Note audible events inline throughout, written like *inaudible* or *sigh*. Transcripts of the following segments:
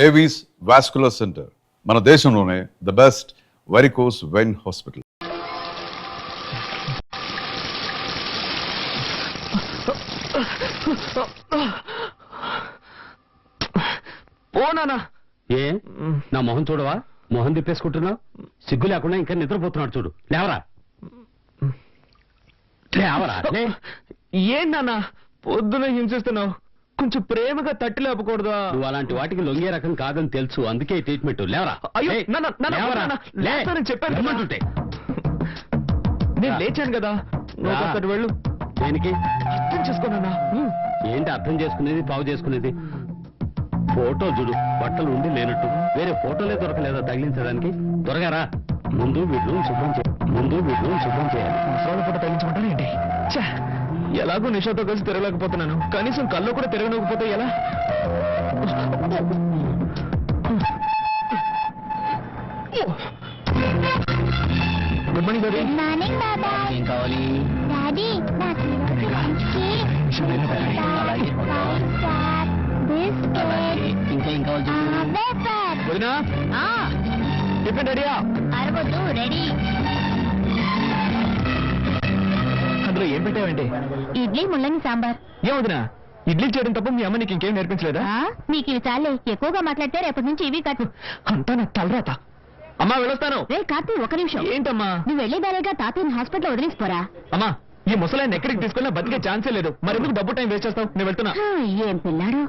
Avis vascular centre మన దేశంలోనే the best varicose vein hospital ఓ నానా ఏ? నా మొహం చూడవా? మొహం తిప్పేసుకుంటున్నావు సిగ్గు లేకుండా ఇంకా నిద్రపోతున్నాడు చూడు. లేవరా? లేవరా? లే. ఏం నాన్న? పొద్దున హింసిస్తున్నావు. కొంచెం ప్రేమగా తట్టి లేపకూడదా నువ్వు అలాంటి వాటికి లొంగే రకం కాదని తెలుసు. అందుకే ట్రీట్మెంట్ లేవరా? అయ్యో, లే. నాన్న, నాన్న, లేవరా. నాన్న, లే. లేస్తానని చెప్పాను కదా. రమ్మంటుంటే. నేను లేచాను కదా. నువ్వు రా. అక్కడికి వెళ్ళు. దేనికి? అర్థం చేసుకోనన్నా ఏంటి అర్థం చేసుకునేది పావు చేసుకునేది? ఫోటో చూడు బట్టలు ఉండి లేనట్టు. వేరే ఫోటోలే దొరకలేదా తగిలించడానికి? త్వరగా రా. ముందు వీళ్ళు శుభ్రం చేయాలి ముందు వీళ్ళు శుభ్రం చేయాలి. ముసలాళ్ళ పూట తగ్గించమంటాను ఏంటి? ఎలాగో నిషాతో కలిసి తిరగలేకపోతున్నాను. కనీసం కళ్ళు కూడా తిరగలేకపోతే ఎలా? గుడ్ మార్నింగ్ బాబాయ్ ఏం కావాలి? డాడీ అలాగే. ఇంకా ఏం కావాలి వేఫర్ వదినా? ఆ టిఫిన్ రెడీయా అరవద్దు రెడీ అందులో ఏం పెట్టావండి? ఇడ్లీ ముల్లంగి సాంబార్. ఏం వదినా ఇడ్లీ చేయడం తప్ప మీ అమ్మ నీకు ఇంకేం నేర్పించలేదా? ఆ నీకు ఇవి చాలే. ఎక్కువగా మాట్లాడితే రేపటి నుంచి ఇవి కట్టు అంతా నా తలరాత. అమ్మా వెళ్ళొస్తాను. రే కార్తీ ఒక నిమిషం. ఏంటమ్మా? నువ్వు వెళ్ళే దారేగా తాతయ్యని హాస్పిటల్ వదిలేసిపోరా. అమ్మా ఈ ముసలాయన్ని ఎక్కడికి తీసుకెళ్ళినా బతికే ఛాన్సే లేదు. మరెందుకు డబ్బు టైం వేస్ట్ చేస్తావు? నేను వెళ్తున్నా. హా, ఏం పిల్లాడు?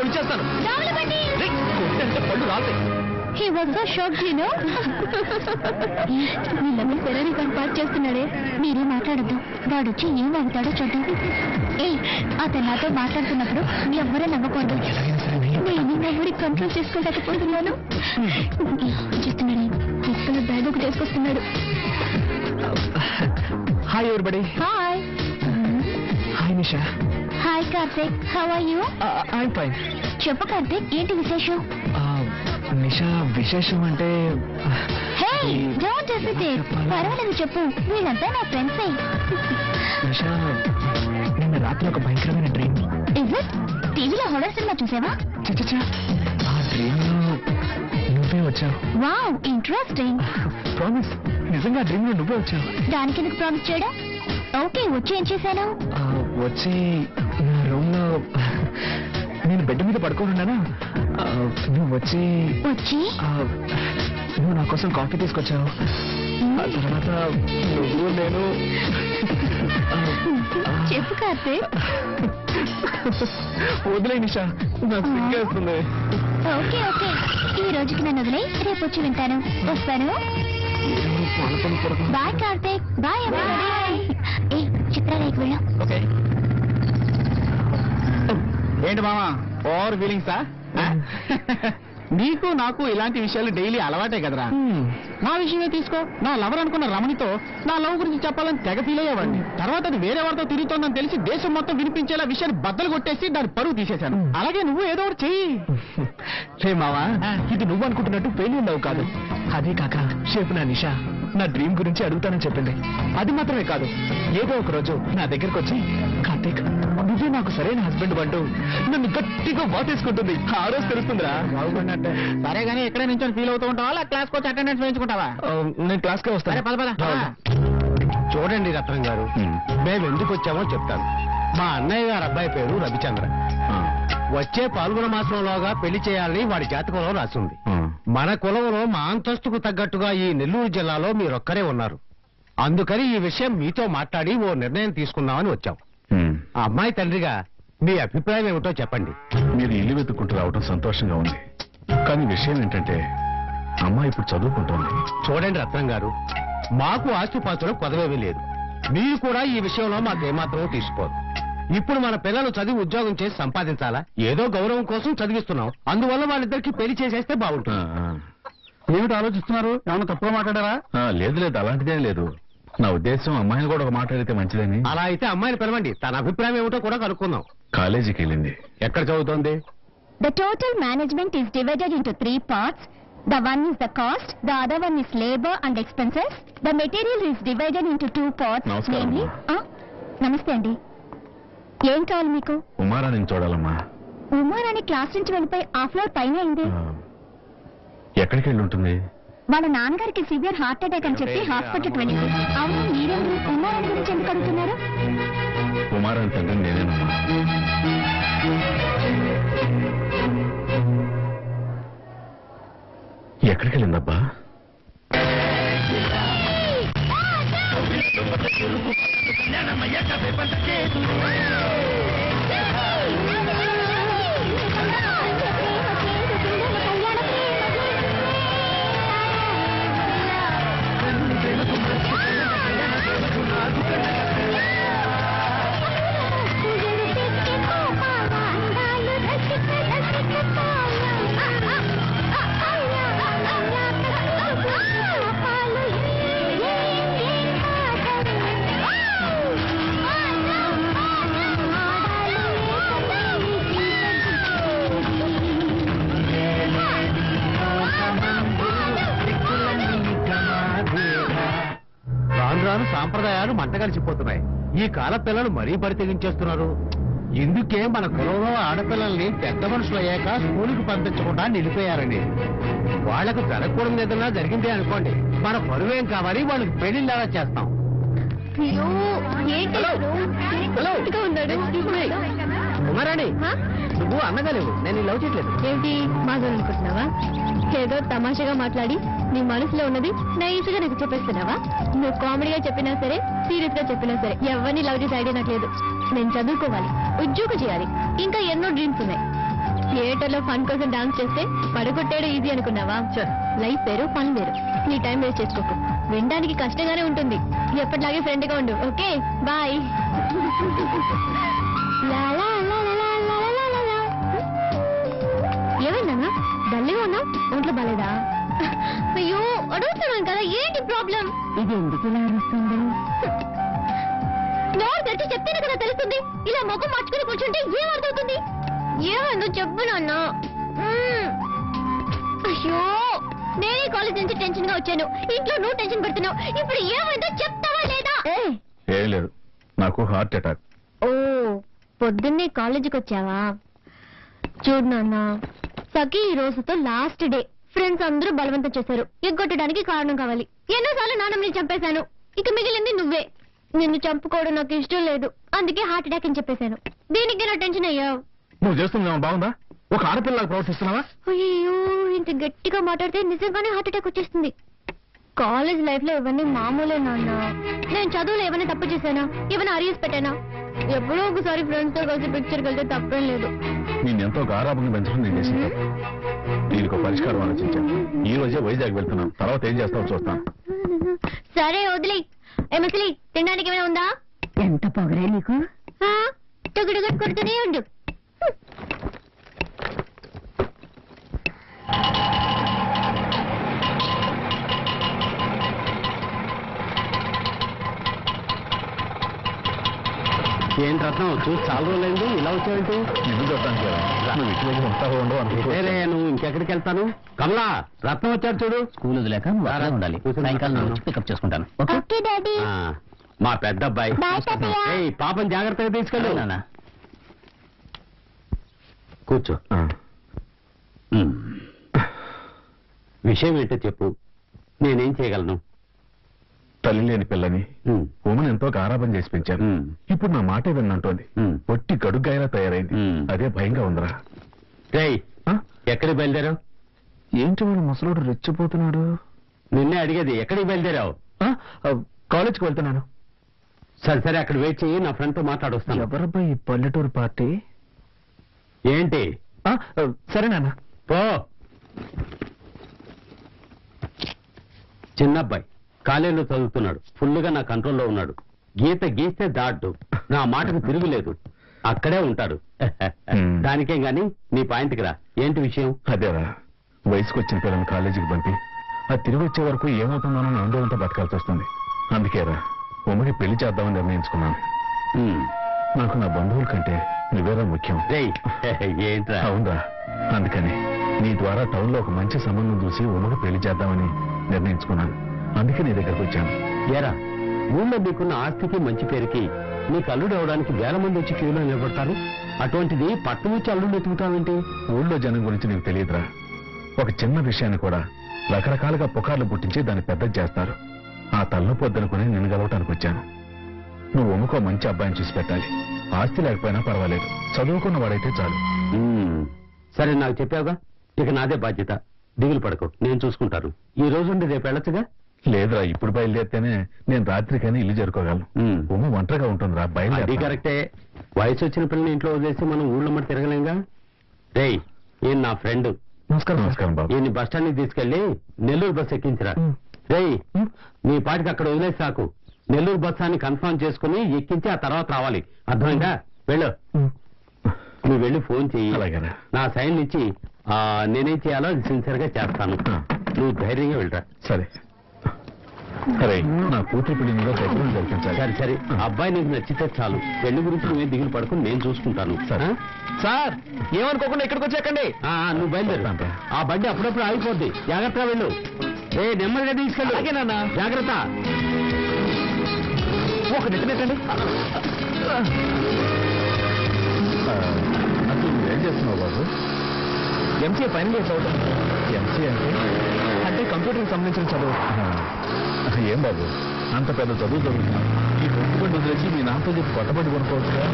ఒలిచేస్తాను. దొంగబండి! రేయ్, కొట్టంటే పళ్ళు know. వీళ్ళకి పెరని కంపార్ చేస్తున్నాడే మీరే మాట్లాడద్దు. వాడు వచ్చి ఏం అవుతాడో చూద్దాం. ఏ అతను నాతో మాట్లాడుతున్నప్పుడు మీ ఎవ్వరూ నవ్వకూడదు. నేను నవ్వుడి కంట్రోల్ చేసుకోలేకపోతున్నాను. చేస్తున్నాడే ఎక్కడ బ్యాగ్ ఒక చేసుకొస్తున్నాడు hi everybody? Hi hi Nisha hi Karthik how are you I'm fine చెప్పు కార్తిక్ ఏంటి విశేషం? నిషా విశేషం అంటే హే డోంట్ హెసిటేట్ పర్వాలేదు చెప్పు. వీళ్ళంతా నా ఫ్రెండ్సే నిషా నిన్న రాత్రి ఒక భయంకరమైన డ్రీమ్ ఇజ్ ఇట్ టీవీలో హొరర్ సినిమా చూసావా? చచ్చా ఆ డ్రీమ్లో నువ్వే వచ్చావు. వావ్ ఇంట్రెస్టింగ్ ప్రామిస్ నిజంగా డ్రీమ్లో నువ్వే వచ్చావు. దానికి ఎందుకు ప్రామిస్ చేయడం? ఓకే వచ్చి ఏం చేశాను? వచ్చి నా రూమ్లో నేను బెడ్ మీద పడుకొని ఉన్నానా? ఆ, నువ్వు వచ్చి వచ్చి? నువ్వు నా కోసం కాఫీ తీసుకొచ్చావు. ఆ తర్వాత నువ్వు నేను చెప్పు కార్తీక్. వదిలే నిషా నాకు సిగ్గేస్తుంది. Okay okay. ఈ రోజుకి నన్ను వదిలే రేపు వచ్చి వింటాను. వస్తాను. బాయ్ కార్తీక్. బాయ్. బాయ్. వెళ్ళు ఓకే. ఏంటి మామా? ఓవర్ ఫీలింగ్సా *laughs* నీకు నాకు ఇలాంటి విషయాలు డైలీ అలవాటే కదరా. నా విషయమే తీసుకో. నా లవర్ అనుకున్న రమణితో నా లవ్ గురించి చెప్పాలని తెగ ఫీల్ అయ్యేవాడిని. తర్వాత అది వేరే వారితో తిరుగుతోందని తెలిసి దేశం మొత్తం వినిపించేలా విషయాన్ని బద్దలు కొట్టేసి దాని పరువు తీసేశాను. అలాగే నువ్వు ఏదో ఒకటి చెయ్యి. *laughs* రే మావా ఇది నువ్వు అనుకుంటున్నట్టు ఫెయిల్యూర్ లవ్ కాదు. అదే కాక షేపు నా నిషా. నా డ్రీమ్ గురించి అడుగుతానని చెప్పింది. అది మాత్రమే కాదు ఏదో ఒక రోజు నా దగ్గరకు వచ్చి కార్తీక్ నువ్వే నాకు సరైన హస్బెండ్ అంటూ నన్ను గట్టిగా వాటేసుకుంటుంది. ఆ రోజు తెలుస్తుందిరా. సరే కానీ ఎక్కడే నుంచి ఫీల్ అవుతూ ఉంటావా? క్లాస్ వచ్చి అటెండెన్స్ వేయించుకుంటావా? నేను క్లాస్కే సరే వస్తాను. చూడండి రత్నం గారు మేము ఎందుకు వచ్చామో చెప్తాను. మా అన్నయ్య గారు అబ్బాయి పేరు రవిచంద్ర. వచ్చే పాల్గొన మాసంలోగా పెళ్ళి చేయాలని వాడి జాతకంలో రాసింది. మన కులంలో మా అంతస్తుకు తగ్గట్టుగా ఈ నెల్లూరు జిల్లాలో మీరొక్కరే ఉన్నారు. అందుకని ఈ విషయం మీతో మాట్లాడి ఓ నిర్ణయం తీసుకుందామని వచ్చాం. ఆ అమ్మాయి తండ్రిగా మీ అభిప్రాయం ఏమిటో చెప్పండి. మీరు ఇల్లు వెతుక్కుంటూ రావడం సంతోషంగా ఉంది. కానీ విషయం ఏంటంటే అమ్మాయి ఇప్పుడు చదువుకుంటోంది. చూడండి రత్నం గారు మాకు ఆస్తిపాస్తులు కొదవేమీ లేదు. మీరు కూడా ఈ విషయంలో మాకు ఏమాత్రం తీసుకోరు ఇప్పుడు మన పిల్లలు చదివి ఉద్యోగం చేసి సంపాదించాలా? ఏదో గౌరవం కోసం చదివిస్తున్నాం అందువల్ల వాళ్ళిద్దరికి పెళ్ళి చేసేస్తే బాగుంటుంది. ఏమిటి ఆలోచిస్తున్నారు? ఏమన్నా తప్పుగా మాట్లాడారా? లేదు లేదు అలాంటిదే లేదు. నా ఉద్దేశం అమ్మాయిని కూడా ఒక మాట అడిగితే మంచిదని. అలా అయితే అమ్మాయిని పిలవండి. తన అభిప్రాయం ఏమిటో కూడా కనుక్కుందాం. కాలేజీకి వెళ్ళింది. ఎక్కడ చదువుతోంది? The total management is divided into three parts. The one is the cost, the other one is labor and expenses. The material is divided into two parts, నమస్కారం namely... అమ్మా. ఆ, నమస్తే అండి. ఏం కావాలి మీకు? ఉమారాణిని చూడాలమ్మా. ఉమారాణి క్లాస్ నుంచి వెళ్ళిపోయి ఆ ఫ్లోర్ పైన అయింది. ఎక్కడికి వెళ్ళి ఉంటుంది వాళ్ళ నాన్నగారికి సివియర్ హార్ట్ అటాక్ అని చెప్పి హాస్పిటల్కి వెళ్ళింది అవును ఉమారాణి గురించి ఎందుకు అడుగుతున్నారు? ఉమారాణి తండ్రి నేనేనమ్మా. ఎక్కడికి వెళ్ళిందబ్బా? Mañana, mañana, de pantalla. సాంప్రదాయాలు మంట కలిసిపోతున్నాయి ఈ కాల పిల్లలు మరీ బరి తెగించేస్తున్నారు ఇందుకే మన కులంలో ఆడపిల్లల్ని పెద్ద మనుషులు అయ్యాక స్కూలుకి పంపించకుండా నిలిపేయారండి వాళ్ళకు జరగకూడదు ఏదైనా జరిగింది అనుకోండి. మన పరువేం కావాలి? వాళ్ళకి పెళ్ళిళ్ళలా చేస్తాం? ఉమారాణి నువ్వు అన్నగా లేవు. నేను లవ్ చేయట్లేదు. ఏంటి? మాధవ్ అనుకుంటున్నావా? ఏదో తమాషాగా మాట్లాడి నీ మనసులో ఉన్నది నైస్గా నాకు చెప్పేస్తున్నావా? నువ్వు కామెడీగా చెప్పినా సరే సీరియస్గా చెప్పినా సరే ఎవరిని లవ్ చేసే ఐడియా నాకు లేదు. నేను చదువుకోవాలి ఉద్యోగం చేయాలి ఇంకా ఎన్నో డ్రీమ్స్ ఉన్నాయి. థియేటర్లో ఫన్ కోసం డాన్స్ చేస్తే పడగొట్టేయడం ఈజీ అనుకున్నావా? లైఫ్ వేరు ఫన్ వేరు. నీ టైం వేస్ట్ చేసుకోకు. వినడానికి కష్టంగానే ఉంటుంది. ఎప్పటిలాగే ఫ్రెండ్గా ఉండు ఓకే? బాయ్. ఏమైందన్నా? డల్గా ఉన్నావు? ఒంట్లో బాలేదా? అయ్యో అడుగుతున్నాను కదా ఏంటి ప్రాబ్లం? ఇది ఎందుకు ఇలా అరుస్తుంది? నోరు తెరిచి చెప్తేనే కదా తెలుస్తుంది. ఇలా ముఖం మార్చుకుని కూర్చుంటే ఏం అర్థమవుతుంది? ఏమైందో చెప్పు నాన్న. అయ్యో నేనే కాలేజ్ నుంచి టెన్షన్గా వచ్చాను. ఇంట్లో నువ్వు టెన్షన్ పెడుతున్నావు. ఇప్పుడు ఏమైందో చెప్తావా లేదా? ఏం? లేదు. నాకు హార్ట్ అటాక్ ఓ పొద్దున్నే కాలేజీకి వచ్చావా? చూడు నాన్న సఖి ఈ రోజుతో లాస్ట్ డే ఫ్రెండ్స్ అందరూ బలవంతం చేశారు. ఎగ్గొట్టడానికి కారణం కావాలి. ఎన్నోసార్లు నాన్నమ్మని చంపేశాను. ఇక మిగిలింది నువ్వే. నిన్ను చంపుకోవడం నాకు ఇష్టం లేదు. అందుకే హార్ట్ అటాక్ అని చెప్పేశాను. దీనికి నా టెన్షన్ అయ్యావు. నువ్వు చేస్తున్నావు? బాగుందా? ఒక ఆడపిల్లగా ప్రవర్తిస్తున్నావా? అయ్యో ఇంత గట్టిగా మాట్లాడితే నిజంగానే హార్ట్ అటాక్ వచ్చేస్తుంది. కాలేజ్ లైఫ్లో ఇవన్నీ మామూలే నాన్న. నేను చదువులో ఏమైనా తప్పు చేశానా? ఏమైనా అరియర్స్ పెట్టానా? ఎప్పుడో ఒకసారి ఫ్రెండ్స్తో కలిసి పిక్చర్కి వెళ్తే తప్పేం లేదు. నేనెంతో గారాభంగా పెంచడం నేను తప్పు. దీనికి పరిష్కారం ఆలోచించాను. ఈ రోజే వైజాగ్ వెళ్తున్నాను తర్వాత ఏం చేస్తావో చూస్తాను. సరే వదిలే. ఏ మసిలి తినడానికి ఏమైనా ఉందా? ఎంత పొగరే నీకు? కొడుతూనే ఉండు. ఏంటి రత్నం? చూసి చాలా రోజులైంది. ఇలా వచ్చావేంటి? నిన్ను చూడటానికి నువ్వు ఉంటావో ఉండవు? అనుకుంటూ నువ్వు ఇంకెక్కడికి వెళ్తాను? కమలా రత్నం వచ్చాడు చూడు. స్కూల్ వదిలేక ఉండాలి. సాయంకాలం. వచ్చి పికప్ చేసుకుంటాను. ఓకే. డాడీ. మా పెద్ద అబ్బాయి పాపం జాగ్రత్తగా తీసుకెళ్ళు. నాన్న కూర్చో. విషయం ఏంటో చెప్పు. నేనేం చేయగలను? తల్లి లేని పిల్లని ఉమ్, ఉమను ఎంతో గారాభం చేసి పెంచాను ఇప్పుడు నా మాటే విన్నంటోంది. పొట్టి గడుగ్గాయలా తయారైంది. అదే భయంగా ఉందిరా? ఎక్కడికి బయలుదేరావు? ఏంటి వాడు ముసలోడు రెచ్చిపోతున్నాడు? నిన్నే అడిగేది ఎక్కడికి బయలుదేరావు? కాలేజ్కి వెళ్తున్నాను. సరే సరే అక్కడ వెయిట్ చెయ్యి నా ఫ్రెండ్తో మాట్లాడొస్తాను. ఎవరబ్బా ఈ పల్లెటూరు పార్టీ? ఏంటి? సరే నాన్న. పో. చిన్నబ్బాయి. కాలేజీలో చదువుతున్నాడు. ఫుల్గా నా కంట్రోల్లో ఉన్నాడు. గీత గీస్తే దాడ్డు. నా మాటకు తిరుగులేదు. అక్కడే ఉంటాడు. దానికేం గాని నీ పాయింట్కి రా. ఏంటి విషయం? అదేరా వయసుకు వచ్చిన పిల్లల్ని కాలేజీకి పంపి అది తిరిగి వచ్చే వరకు ఏమవుతుందోనని ఆందోళనతో బతకాల్సి వస్తుంది. అందుకేరా ఉమ్మడి పెళ్ళి చేద్దామని నిర్ణయించుకున్నాను. నాకు నా బంధువుల కంటే నువ్వేరా ముఖ్యం. *laughs* ఏంట్రా? అవునరా. అందుకని నీ ద్వారా టౌన్లో ఒక మంచి సంబంధం చూసి ఉమ్మకి పెళ్ళి చేద్దామని నిర్ణయించుకున్నాను. అందుకే నీ దగ్గరకు వచ్చాను. ఏరా ఊళ్ళో మీకున్న ఆస్తికి మంచి పేరుకి నీకు అల్లుడు అవడానికి వేల మంది వచ్చి క్యూలో నిలబడతారు? అటువంటిది పట్టు నుంచి అల్లుడు ఎత్తుకుతావేంటి ఊళ్ళో జనం గురించి నీకు తెలియదురా. ఒక చిన్న విషయాన్ని కూడా రకరకాలుగా పుకార్లు పుట్టించి దాన్ని పెద్దది చేస్తారు. ఆ తలనొప్పి వద్దనుకుని నిన్ను గెలవటానికి వచ్చాను. నువ్వు ఉమ్మకో మంచి అబ్బాయిని చూసి పెట్టాలి. ఆస్తి లేకపోయినా పర్వాలేదు. చదువుకున్న వాడైతే చాలు. సరే నాకు చెప్పావుగా. ఇక నాదే బాధ్యత. దిగులు పడకు. నేను చూసుకుంటాను. ఈ రోజు రేపు వెళ్ళొచ్చుగా? లేదురా ఇప్పుడు బయలుదేరితేనే నేను రాత్రికైనా ఇల్లు చేరుకోగలను మ్మ్. ఉమ్మ ఒంటరిగా ఉంటుందిరా అది బయలుదేరి కరెక్టే. వయసు వచ్చిన పిల్లని ఇంట్లో వదిలేసి మనం ఊళ్ళో మరి తిరగలేంగా? రేయ్ ఈయన నా ఫ్రెండ్. నమస్కారం నమస్కారం బాబు. ఈయన్ని బస్ స్టాండ్ తీసుకెళ్ళి నెల్లూరు బస్ ఎక్కించరా. రేయ్ నీ పాటికి అక్కడ వదిలేసి సాకు నెల్లూరు బస్ అని కన్ఫర్మ్ చేసుకుని ఎక్కించి ఆ తర్వాత రావాలి. అర్థమైందా? వెళ్ళు. నువ్వు వెళ్ళి ఫోన్ చెయ్యి. అలాగేనా నా సైన్ ఇచ్చి ఆ, నేనేం చేయాలో సిన్సియర్గా చేస్తాను. నువ్వు ధైర్యంగా వెళ్ళరా. సరే. సరే నా కూతురు పెళ్ళి మీద దగ్గర జరిపించాలి. సరే సరే. అబ్బాయి నీకు నచ్చితే చాలు. పెళ్ళి గురించి నువ్వే దిగులు పడుకుని నేను చూసుకుంటాను. సరే. సార్ ఏమనుకోకుండా ఇక్కడికి వచ్చాకండి నువ్వు బయలుదేరు. ఆ బండి అప్పుడప్పుడు ఆగిపోద్ది. జాగ్రత్తగా వెళ్ళు. ఏ నెమ్మదిగా తీసుకెళ్ళు. నాన్న. జాగ్రత్త. ఒక నెట్టండి నువ్వేం చేస్తున్నావు బాబు? ఎంసీఏ ఫైనల్ ఇయర్స్ అవుతుంది ఎంసీ అంటే? అంటే కంప్యూటర్కి సంబంధించిన చదువు. ఏం బాబు? అంత పెద్ద చదువు చదువుతున్నావు. ఈ కొట్టుబడి వదిలేసి మీ నాన్నతో చెప్పి కొట్టబడి కొనుక్కోవచ్చుగా?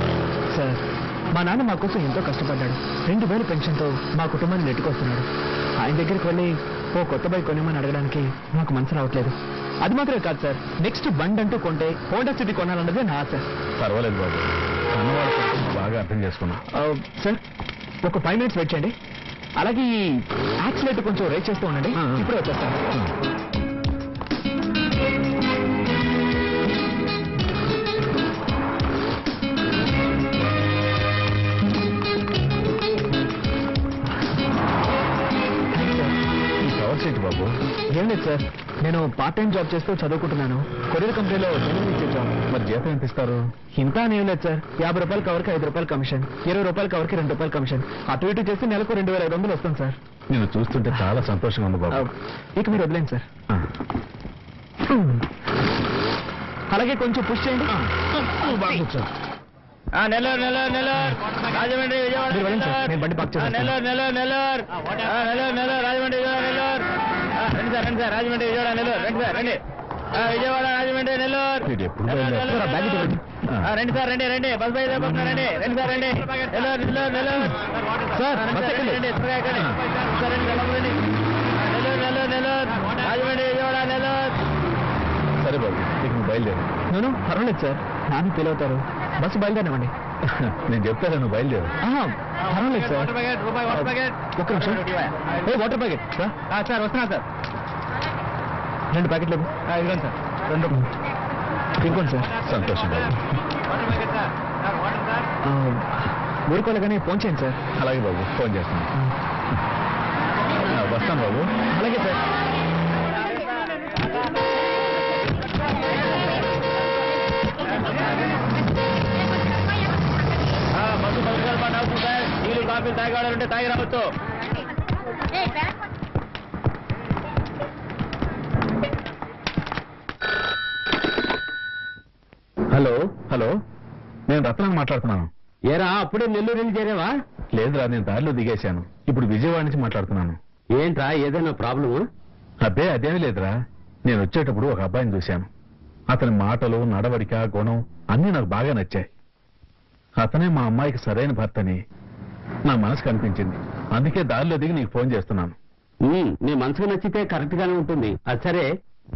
సార్ మా నాన్న మా కోసం ఎంతో కష్టపడ్డాడు. రెండు వేలు పెన్షన్తో మా కుటుంబాన్ని నెట్టుకొస్తున్నాడు. ఆయన దగ్గరికి వెళ్ళి ఓ కొత్త బైక్ కొనిమని అడగడానికి నాకు మనసు రావట్లేదు. అది మాత్రమే కాదు సార్ నెక్స్ట్ బండ్ అంటూ కొంటే హోండా సిటీ కొనాలన్నదే నా ఆశ. పర్వాలేదు బాబు. కన్నవాళ్ళ బాగా అర్థం చేసుకున్నా. ఆ, సార్ ఒక ఫైవ్ మినిట్స్ వెయిట్ చేయండి. అలాగే ఈ యాక్సిలేటర్ కొంచెం రేట్ చేస్తూ ఉండండి. ఆ, ఆ. ఇప్పుడే వచ్చేస్తాను. ఏం లేదు సార్ నేను పార్ట్ టైం జాబ్ చేస్తూ చదువుకుంటున్నాను. కొరియర్ కంపెనీలో డెలివరీ ఇచ్చే జాబ్ మరి జీతం ఎంత ఇస్తారు? ఇంత అని ఏం లేదు సార్. యాభై రూపాయల కవర్కి ఐదు రూపాయలు కమిషన్ ఇరవై రూపాయల కవర్కి రెండు రూపాయలు కమిషన్ అటు ఇటు చేసి నెలకు రెండు వేల ఐదు వందలు వస్తుంది సార్. నేను చూస్తుంటే చాలా సంతోషంగా ఉంది బాబు. ఇక మీరు వదిలేండి సార్. అలాగే కొంచెం పుష్ చేయండి. నెల్లూరు నెల్లూరు నెల్లూరు. రాజమండ్రి విజయవాడ. నెల్లూరు నెల్లూరు నెల్లూరు నెల్లూరు రాజమండ్రి సార్ రండి సార్ రాజమండ్రి విజయవాడ నెల్లూరు. రండి సార్ రండి. విజయవాడ రాజమండ్రి నెల్లూరు. సార్ బస్ బయలుదేరిపోతున్నా రండి. రండి సార్ రండి. నెల్లూరు నెల్లూరు నెల్లూరు సార్, రండి సార్. రండి నెల్లూరు నెల్లూరు నెల్లూరు. రాజమండ్రి విజయవాడ నెల్లూరు. సరే బాబు నువ్వు బయలుదేరు. నేను పర్వాలేదు సార్. నాన్న ఫీల్ అవుతారు బస్సు బయలుదేరనివ్వండి. నేను చెప్తాను నువ్వు బయలుదేరు. పర్వాలేదు సార్. ఒక్క నిమిషం. ఏ వాటర్ ప్యాకెట్ సార్? ఆ, సార్ వస్తున్నా సార్. రెండు ప్యాకెట్లు ఇదిగోండి సార్. రెండు. ఇంకోండి సార్. సంతోషం బాబు. ఊరుకోలేగానే ఫోన్ చేయండి సార్. అలాగే బాబు ఫోన్ చేస్తాను. వస్తాను బాబు. అలాగే సార్. పది నిమిషాల పాటు అవుతుంది సార్. టీలు కాఫీ తాగేవాళ్ళంటే తాగి రావచ్చు. హలో నేను రత్నాన్ని మాట్లాడుతున్నాను. ఏరా అప్పుడే నెల్లూరు వెళ్ళి చేరేవా? లేదురా నేను దారిలో దిగేశాను. ఇప్పుడు విజయవాడ నుంచి మాట్లాడుతున్నాను. ఏంట్రా ఏదైనా ప్రాబ్లమా? అబ్బే అదేమీ లేదురా. నేను వచ్చేటప్పుడు ఒక అబ్బాయిని చూశాను. అతని మాటలు నడవడిక గుణం అన్నీ నాకు బాగా నచ్చాయి. అతనే మా అమ్మాయికి సరైన భర్తని నా మనసు కనిపించింది అందుకే దారిలో దిగి నీకు ఫోన్ చేస్తున్నాను. ఉమ్, నీ మనసుకు నచ్చితే కరెక్ట్ గానే ఉంటుంది. అది సరే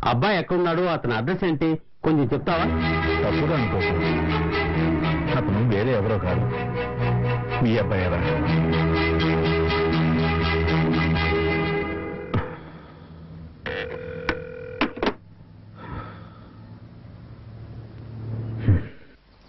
అబ్బాయి ఎక్కడున్నాడు అతని అడ్రస్ ఏంటి? కొంచెం చెప్తావా? తప్పుగా అనుకోకు అతను వేరే ఎవరో కాదు. మీ అబ్బాయి